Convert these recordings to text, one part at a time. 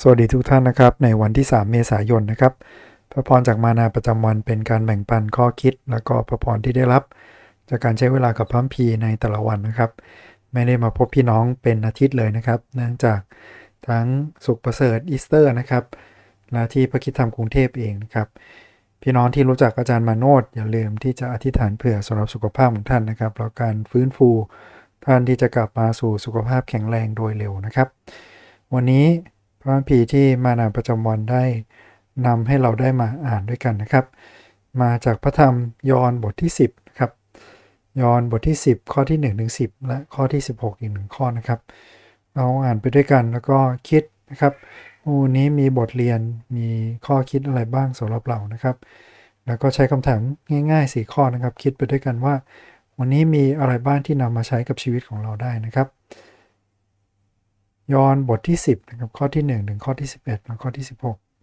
สวัสดีทุกท่านนะครับ ในวันที่ 3 เมษายนนะครับ พระพรจากมานาประจำวันเป็นการแบ่งปันข้อคิด แล้วก็พระพรที่ได้รับ จากการใช้เวลากับพระคัมภีในแต่ละวันนะครับ ไม่ได้มาพบพี่น้องเป็นอาทิตย์เลยนะครับ เนื่องจากทั้งสุขประเสริฐอีสเตอร์นะครับ และที่พระคิดธรรมกรุงเทพเองนะครับ พี่น้องที่รู้จักอาจารย์มาโนดอย่าลืมที่จะอธิษฐานเผื่อสำหรับสุขภาพของท่านนะครับแล้วการฟื้นฟูท่านที่จะกลับมาสู่สุขภาพแข็งแรงโดยเร็วนะครับ วันนี้ พระคัมภีร์ที่มานาประจำวันได้นำให้เราได้มาอ่านด้วยกันนะครับ มาจากพระธรรมยอห์นบทที่ 10นะครับยอห์นบทที่ 10 ข้อที่1ถึง10 และข้อที่ 16 อีกหนึ่งข้อนะครับ เราอ่านไปด้วยกันแล้วก็คิดนะครับวันนี้มีบทเรียนมีข้อคิดอะไรบ้างสำหรับเรานะครับ แล้วก็ใช้คำถามง่ายๆ 4 ข้อนะครับ คิดไปด้วยกันว่า วันนี้มีอะไรบ้างที่นำมาใช้กับชีวิตของเราได้นะครับ ยอห์นบทที่ 10นะครับข้อที่1ถึงข้อที่ 11 และข้อที่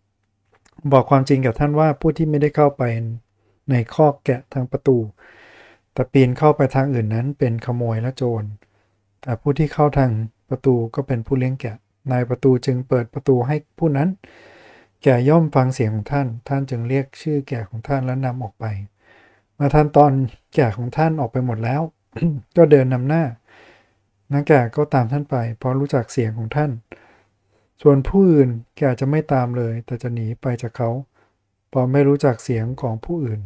16 บอกความจริงกับท่านว่าผู้ที่ไม่ได้เข้าไปในข้อแกะทางประตู แต่ปีนเข้าไปทางอื่นนั้นเป็นขโมยและโจร แต่ผู้ที่เข้าทางประตูก็เป็นผู้เลี้ยงแกะ นายประตูจึงเปิดประตูให้ผู้นั้น แกะย่อมฟังเสียงของท่าน ท่านจึงเรียกชื่อแกะของท่านแล้วนำออกไปเมื่อท่านตอนแกะของท่านออกไปหมดแล้ว ก็เดินนำหน้า นักแกะก็ตามท่านไป เพราะรู้จักเสียงของท่าน ส่วนผู้อื่นแกะจะไม่ตามเลย แต่จะหนีไปจากเขาเพราะไม่รู้จักเสียงของผู้อื่น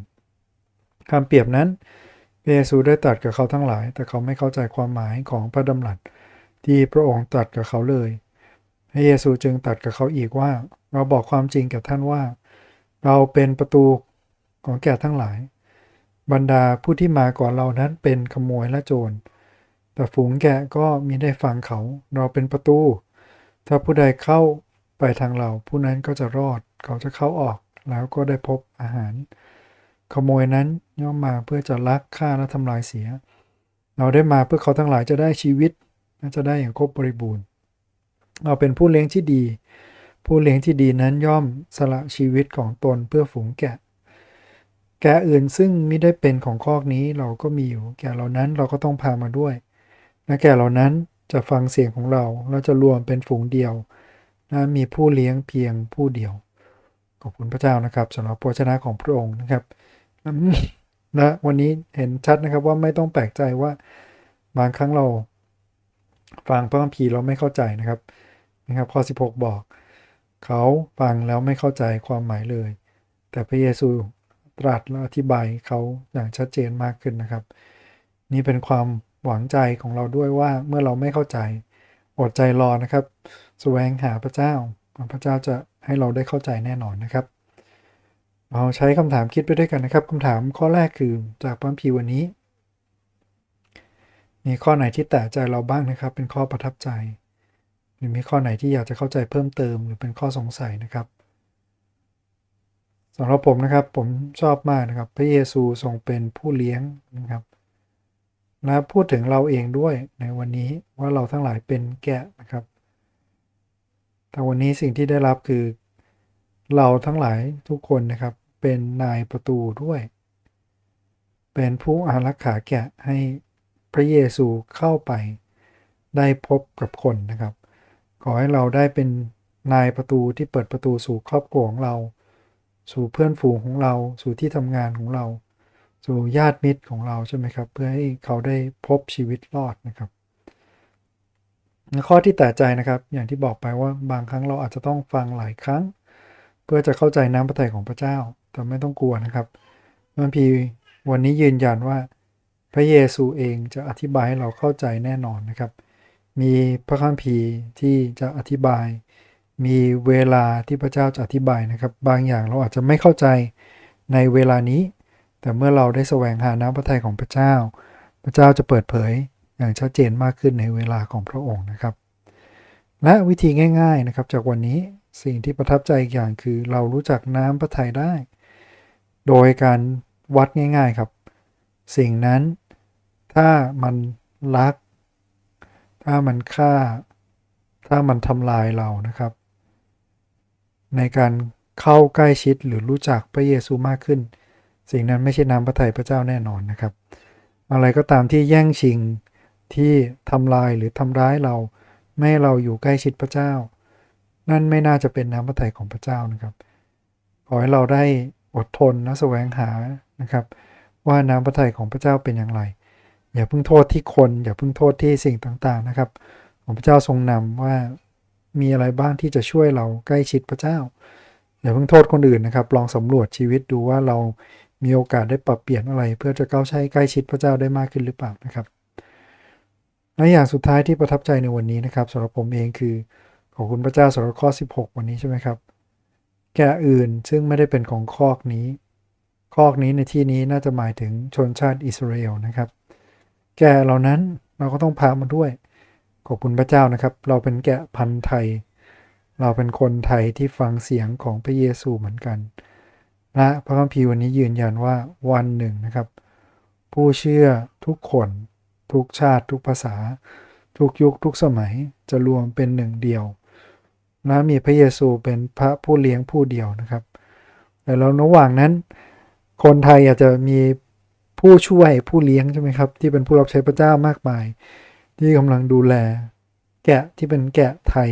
คำเปรียบนั้นพระเยซูได้ตรัสกับเขาทั้งหลาย แต่เขาไม่เข้าใจความหมายของพระดำรัสที่พระองค์ตรัสกับเขาเลยพระเยซูจึงตรัสกับเขาอีกว่า เราบอกความจริงกับท่านว่า เราเป็นประตูของแก่ทั้งหลาย บรรดาผู้ที่มาก่อนเรานั้นเป็นขโมยและโจร แต่ฝูงแกะก็มิได้ฟังเขา เราเป็นประตู ถ้าผู้ใดเข้าไปทางเรา ผู้นั้นก็จะรอด เขาจะเข้าออกแล้วก็ได้พบอาหาร ขโมยนั้นย่อมมาเพื่อจะลักฆ่าและทำลายเสีย เราได้มาเพื่อเขาทั้งหลายจะได้ชีวิตและจะได้อย่างครบบริบูรณ์ เราเป็นผู้เลี้ยงที่ดี ผู้เลี้ยงที่ดีนั้นย่อมสละชีวิตของตนเพื่อฝูงแกะ แกะอื่นซึ่งไม่ได้เป็นของคอกนี้เราก็มีอยู่ แกะเหล่านั้นเราก็ต้องพามาด้วย และแกะเหล่านั้นจะฟังเสียงของเราเราจะรวมเป็นฝูงเดียวและมีผู้เลี้ยงเพียงผู้เดียว ขอบคุณพระเจ้านะครับสำหรับพระชนะของพระองค์นะครับและวันนี้เห็นชัดนะครับว่าไม่ต้องแปลกใจว่าบางครั้งเราฟังพระคัมภีร์เราไม่เข้าใจนะครับนะครับข้อ 16 บอก เขาฟังแล้วไม่เข้าใจความหมายเลย แต่พระเยซูตรัสและอธิบายเขาอย่างชัดเจนมากขึ้นนะครับ นี่เป็นความ หวังใจของเราด้วยว่าเมื่อเราไม่เข้าใจอดใจรอนะครับแสวงหาพระเจ้า พระเจ้าจะให้เราได้เข้าใจแน่นอนนะครับ เราใช้คำถามคิดไปด้วยกันนะครับคำถามข้อแรกคือจากพระคัมภีวันนี้ มีข้อไหนที่แตะใจเราบ้างนะครับ เป็นข้อประทับใจ หรือมีข้อไหนที่อยากจะเข้าใจเพิ่มเติม หรือเป็นข้อสงสัยนะครับสำหรับผมนะครับผมชอบมากนะครับ พระเยซูทรงเป็นผู้เลี้ยงนะครับ และพูดถึงเราเองด้วยในวันนี้ว่าเราทั้งหลายเป็นแกะนะครับ แต่วันนี้สิ่งที่ได้รับคือ เราทั้งหลายทุกคนนะครับ เป็นนายประตูด้วย เป็นผู้อารักขาแกะให้พระเยซูเข้าไป ได้พบกับคนนะครับ ขอให้เราได้เป็นนายประตูที่เปิดประตูสู่ครอบครัวของเรา สู่เพื่อนฝูงของเรา สู่ที่ทำงานของเรา สู่ญาติมิตรของเราใช่ไหมครับ เพื่อให้เขาได้พบชีวิตรอดนะครับข้อที่แตะใจนะครับ อย่างที่บอกไปว่าบางครั้งเราอาจจะต้องฟังหลายครั้ง เพื่อจะเข้าใจน้ำพระทัยของพระเจ้า แต่ไม่ต้องกลัวนะครับมันพีวันนี้ยืนยันว่า พระเยซูเองจะอธิบายให้เราเข้าใจแน่นอนนะครับ มีพระคัมภีร์ที่จะอธิบาย มีเวลาที่พระเจ้าจะอธิบายนะครับ บางอย่างเราอาจจะไม่เข้าใจในเวลานี้ แต่เมื่อเราได้แสวงหาน้ำพระทัยของพระเจ้า พระเจ้าจะเปิดเผยอย่างชัดเจนมากขึ้นในเวลาของพระองค์นะครับ และวิธีง่ายๆนะครับ จากวันนี้สิ่งที่ประทับใจอีกอย่างคือเรารู้จักน้ำพระทัยได้ โดยการวัดง่ายๆครับ สิ่งนั้นถ้ามันรัก ถ้ามันฆ่า ถ้ามันทำลายเรานะครับ ในการเข้าใกล้ชิดหรือรู้จักพระเยซูมากขึ้น สิ่งนั้นไม่ใช่น้ำพระทัยพระเจ้าแน่นอนนะครับ อะไรก็ตามที่แย่งชิงที่ทำลายหรือทำร้ายเรา ไม่ให้เราอยู่ใกล้ชิดพระเจ้า นั่นไม่น่าจะเป็นน้ำพระทัยของพระเจ้านะครับ ขอให้เราได้อดทนและแสวงหานะครับ ว่าน้ำพระทัยของพระเจ้าเป็นอย่างไร อย่าเพิ่งโทษที่คน อย่าเพิ่งโทษที่สิ่งต่างๆนะครับ ของพระเจ้าทรงนำว่ามีอะไรบ้างที่จะช่วยเราใกล้ชิดพระเจ้าอย่าเพิ่งโทษคนอื่นนะครับ ลองสำรวจชีวิตดูว่าเรา มีโอกาสได้ปรับเปลี่ยนอะไร เพื่อจะก้าวใช้ใกล้ชิดพระเจ้าได้มากขึ้นหรือเปล่านะครับและอย่างสุดท้ายที่ประทับใจในวันนี้นะครับสำหรับผมเองคือขอบคุณพระเจ้าสำหรับข้อ 16 วันนี้ใช่ไหมครับ แกะอื่นซึ่งไม่ได้เป็นของคอกนี้ คอกนี้ในที่นี้น่าจะหมายถึงชนชาติอิสราเอลนะครับ แกะเหล่านั้นเราก็ต้องพามาด้วย ขอบคุณพระเจ้านะครับ เราเป็นแกะพันธุ์ไทย เราเป็นคนไทยที่ฟังเสียงของพระเยซูเหมือนกัน และพระคัมภีร์วันนี้ยืนยันว่าวันหนึ่งนะครับ ผู้เชื่อทุกคน ทุกชาติ ทุกภาษา ทุกยุคทุกสมัยจะรวมเป็นหนึ่งเดียวและมีพระเยซูเป็นพระผู้เลี้ยงผู้เดียวนะครับ แต่แล้วระหว่างนั้น คนไทยอาจจะมีผู้ช่วยผู้เลี้ยงใช่ไหมครับ ที่เป็นผู้รับใช้พระเจ้ามากมาย ที่กำลังดูแล แกะที่เป็นแกะไทย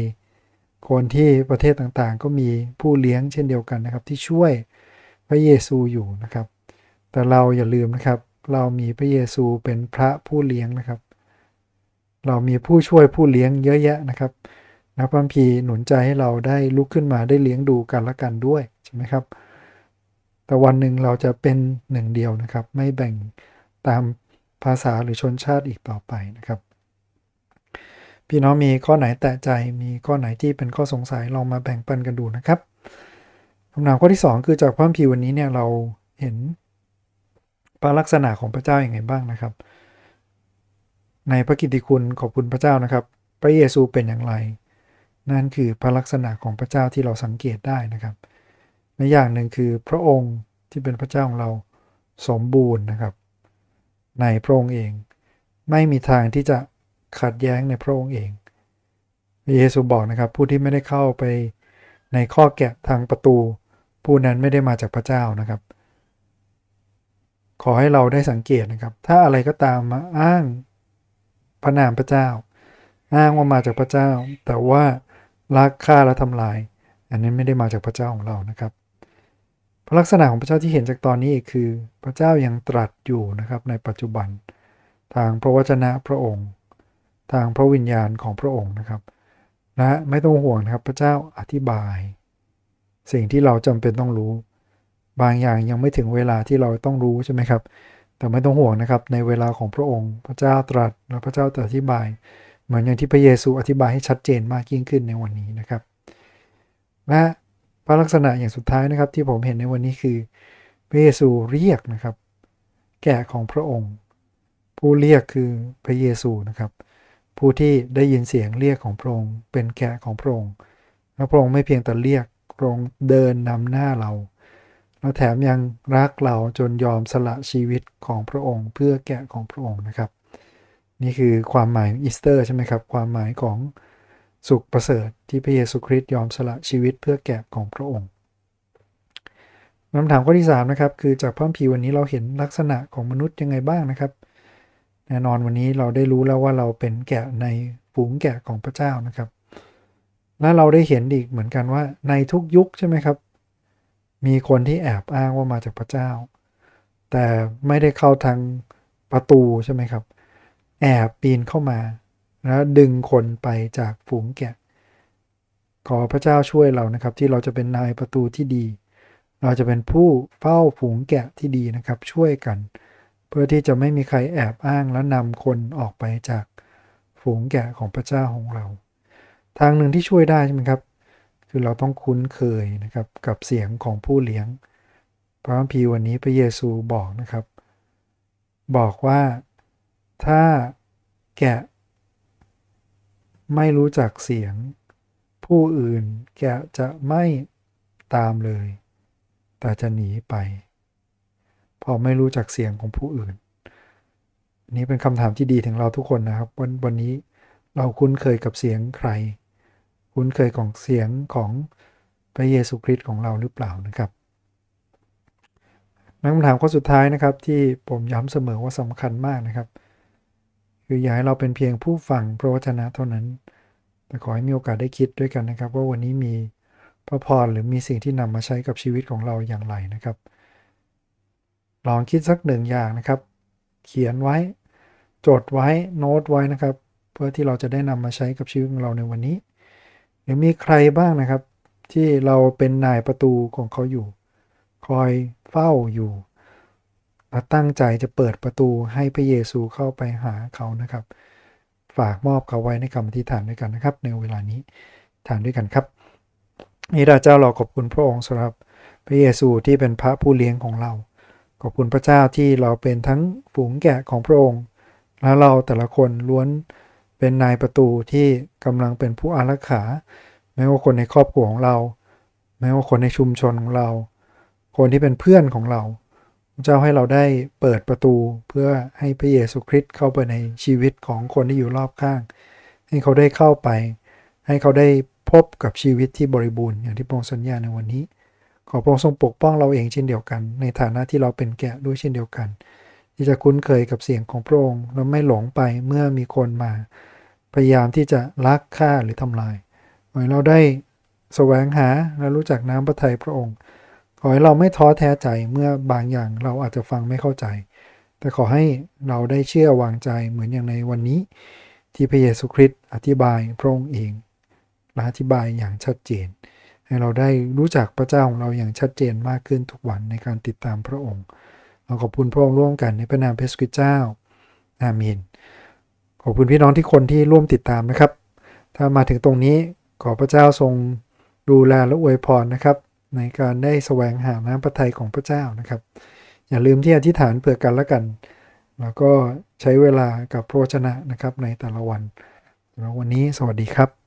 คนที่ประเทศต่างๆ ก็มีผู้เลี้ยงเช่นเดียวกันนะครับ ที่ช่วย พระเยซูอยู่นะครับ แต่เราอย่าลืมนะครับ เรามีพระเยซูเป็นพระผู้เลี้ยงนะครับ เรามีผู้ช่วยผู้เลี้ยงเยอะแยะนะครับนักพัมพีหนุนใจให้เราได้ลุกขึ้นมาได้เลี้ยงดูกันละกันด้วยใช่ไหมครับ แต่วันหนึ่งเราจะเป็นหนึ่งเดียวนะครับ ไม่แบ่งตามภาษาหรือชนชาติอีกต่อไปนะครับ พี่น้องมีข้อไหนแตะใจมีข้อไหนที่เป็นข้อสงสัยลองมาแบ่งปันกันดูนะครับ คำถามข้อที่ 2 คือจากพระคัมภีร์วันนี้เนี่ยเราเห็นพระลักษณะของพระเจ้าอย่างไรบ้างนะครับ ในพระกิตติคุณขอบคุณพระเจ้านะครับ พระเยซูเป็นอย่างไร นั่นคือพระลักษณะของพระเจ้าที่เราสังเกตได้นะครับในอย่างหนึ่งคือพระองค์ที่เป็นพระเจ้าของเราสมบูรณ์นะครับ ในพระองค์เอง ไม่มีทางที่จะขัดแย้งในพระองค์เอง พระเยซูบอกนะครับ ผู้ที่ไม่ได้เข้าไปในข้อแกะทางประตู ผู้นั้นไม่ได้มาจากพระเจ้านะครับ ขอให้เราได้สังเกตนะครับ ถ้าอะไรก็ตามมาอ้างพระนามพระเจ้า อ้างว่ามาจากพระเจ้า แต่ว่าลักฆ่าและทำลาย อันนี้ไม่ได้มาจากพระเจ้าของเรานะครับพระลักษณะของพระเจ้าที่เห็นจากตอนนี้คือ พระเจ้ายังตรัสอยู่นะครับในปัจจุบัน ทางพระวจนะพระองค์ ทางพระวิญญาณของพระองค์นะครับและไม่ต้องห่วงนะครับพระเจ้าอธิบาย สิ่งที่เราจำเป็นต้องรู้ บางอย่างยังไม่ถึงเวลาที่เราต้องรู้ใช่ไหมครับ แต่ไม่ต้องห่วงนะครับ ในเวลาของพระองค์ พระเจ้าตรัสและพระเจ้าตรัสอธิบาย เหมือนอย่างที่พระเยซูอธิบายให้ชัดเจนมากยิ่งขึ้นในวันนี้นะครับ และพระลักษณะอย่างสุดท้ายนะครับ ที่ผมเห็นในวันนี้คือ พระเยซูเรียกนะครับ แกะของพระองค์ ผู้เรียกคือพระเยซูนะครับ ผู้ที่ได้ยินเสียงเรียกของพระองค์ เป็นแกะของพระองค์และพระองค์ไม่เพียงแต่เรียก รองเดินนำหน้าเราแล้วแถมยังรักเราจนยอมสละชีวิตของพระองค์เพื่อแกะของพระองค์นะครับ นี่คือความหมายอีสเตอร์ใช่ไหมครับ ความหมายของสุขประเสริฐที่พระเยซูคริสต์ยอมสละชีวิตเพื่อแกะของพระองค์คำถามข้อที่3นะครับคือจากพระคัมภีวันนี้เราเห็นลักษณะของมนุษย์ยังไงบ้างนะครับ แน่นอนวันนี้เราได้รู้แล้วว่าเราเป็นแกะในฝูงแกะของพระเจ้านะครับ และเราได้เห็นอีกเหมือนกันว่า ในทุกยุคใช่ไหมครับ มีคนที่แอบอ้างว่ามาจากพระเจ้า แต่ไม่ได้เข้าทางประตูใช่ไหมครับ แอบปีนเข้ามาแล้วดึงคนไปจากฝูงแกะ ขอพระเจ้าช่วยเรานะครับ ที่เราจะเป็นนายประตูที่ดี เราจะเป็นผู้เฝ้าฝูงแกะที่ดีนะครับ ช่วยกัน เพื่อที่จะไม่มีใครแอบอ้างและนำคนออกไปจากฝูงแกะของพระเจ้าของเรา ทางหนึ่งที่ช่วยได้ใช่ไหมครับ คือเราต้องคุ้นเคยนะครับกับเสียงของผู้เลี้ยง พระคัมภีร์วันนี้พระเยซูบอกนะครับ บอกว่าถ้าแกะ ไม่รู้จักเสียง ผู้อื่นแกจะไม่ตามเลย แต่จะหนีไป พอไม่รู้จักเสียงของผู้อื่น นี้เป็นคำถามที่ดีถึงเราทุกคนนะครับ วันวันนี้เราคุ้นเคยกับเสียงใคร คุ้นเคยของเสียงของพระเยซูคริสต์ของเราหรือเปล่านะครับคำถามข้อสุดท้ายนะครับที่ผมย้ำเสมอว่าสำคัญมากนะครับ คืออย่าให้เราเป็นเพียงผู้ฟังพระวจนะเท่านั้น แต่ขอให้มีโอกาสได้คิดด้วยกันนะครับ ว่าวันนี้มีพระพรหรือมีสิ่งที่นำมาใช้กับชีวิตของเราอย่างไรนะครับ ลองคิดสักหนึ่งอย่างนะครับ เขียนไว้จดไว้โน้ตไว้นะครับ เพื่อที่เราจะได้นำมาใช้กับชีวิตของเราในวันนี้ หรือมีใครบ้างนะครับ ที่เราเป็นนายประตูของเขาอยู่ คอยเฝ้าอยู่และตั้งใจจะเปิดประตูให้พระเยซูเข้าไปหาเขานะครับ ฝากมอบเขาไว้ในคำอธิษฐานด้วยกันนะครับ ในเวลานี้ทานด้วยกันครับนี่เราเจ้าเราขอบคุณพระองค์สำหรับพระเยซูที่เป็นพระผู้เลี้ยงของเรา ขอบคุณพระเจ้าที่เราเป็นทั้งฝูงแกะของพระองค์ และเราแต่ละคนล้วน เป็นนายประตูที่กำลังเป็นผู้อารักขา แม้ว่าคนในครอบครัวของเรา แม้ว่าคนในชุมชนของเรา คนที่เป็นเพื่อนของเรา เจ้าให้เราได้เปิดประตูเพื่อให้พระเยซูคริสต์เข้าไปในชีวิตของคนที่อยู่รอบข้าง ให้เขาได้เข้าไป ให้เขาได้พบกับชีวิตที่บริบูรณ์อย่างที่พระองค์สัญญาในวันนี้ ขอพระองค์ทรงปกป้องเราเองเช่นเดียวกัน ในฐานะที่เราเป็นแกะด้วยเช่นเดียวกัน ที่จะคุ้นเคยกับเสียงของพระองค์และไม่หลงไปเมื่อมีคนมา พยายามที่จะลักฆ่าหรือทำลายขอให้เราได้แสวงหาและรู้จักน้ำพระทัยพระองค์ ขอให้เราไม่ท้อแท้ใจเมื่อบางอย่างเราอาจจะฟังไม่เข้าใจ แต่ขอให้เราได้เชื่อวางใจเหมือนอย่างในวันนี้ ที่พระเยซูคริสต์อธิบายพระองค์เองและอธิบายอย่างชัดเจน ให้เราได้รู้จักพระเจ้าของเราอย่างชัดเจนมากขึ้นทุกวันในการติดตามพระองค์เราขอบคุณพระองค์ร่วมกันในพระนามพระเยซูคริเจ้าอาเมน ขอบคุณพี่น้องที่คนที่ร่วมติดตามนะครับ ถ้ามาถึงตรงนี้ขอพระเจ้าทรงดูแลและอวยพรนะครับ ในการได้แสวงหาน้ำพระทัยของพระเจ้านะครับ อย่าลืมที่อธิษฐานเผื่อกันและกัน แล้วก็ใช้เวลากับพระชนะนะครับในแต่ละวันสำหรับวันนี้สวัสดีครับ